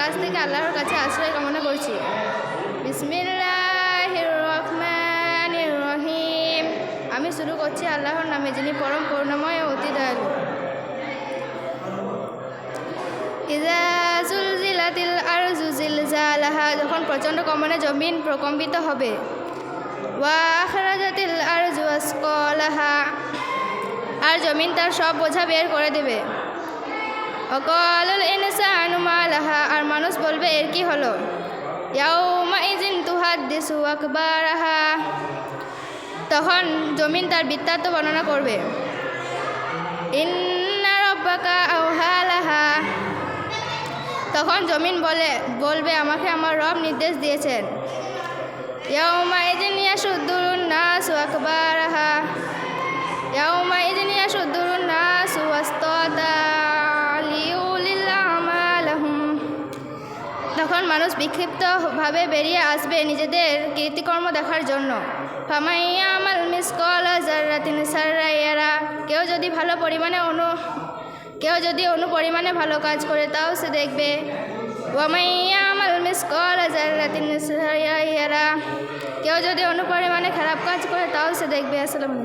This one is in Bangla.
কাছ থেকে আল্লাহর কাছে আশ্রয় কামনা করছি। বিসমিল্লাহির রহমানির রহিম আমি শুরু করছি আল্লাহর নামে, যিনি পরম করুণাময় অতি দয়ালু। যখন প্রচণ্ড কমনে জমিন প্রকম্পিত হবে। আসকালাহা, আর জমিন তার সব বোঝা বের করে দেবে। অকলুল ইনসানু মালাহা আর মানুষ বলবে, এর কি হলো? তখন জমিন তার বৃত্তান্ত বর্ণনা করবে। আওহালাহা তখন জমিন বলে, বলবে, আমাকে আমার রব নির্দেশ দিয়েছেন। ইয়াউমা ইজিন ইয়াসুদ্দুরুন নাসু আকবারাহা। ইয়াউমা ইজিন তখন মানুষ বিক্ষিপ্তভাবে বেরিয়ে আসবে নিজেদের কীর্তিকর্ম দেখার জন্য। ফামাইয়া আমাল মিসকল জার্রাতিন সারাইয়ারা, কেউ যদি ভালো পরিমাণে অনু, কেউ যদি অনু পরিমাণে ভালো কাজ করে তাও সে দেখবে। ওয়ামাইয়া আমাল মিসকল জার্রাতিন সারাইয়ারা, কেউ যদি অনু পরিমাণে খারাপ কাজ করে তাও সে দেখবে। আসসালামু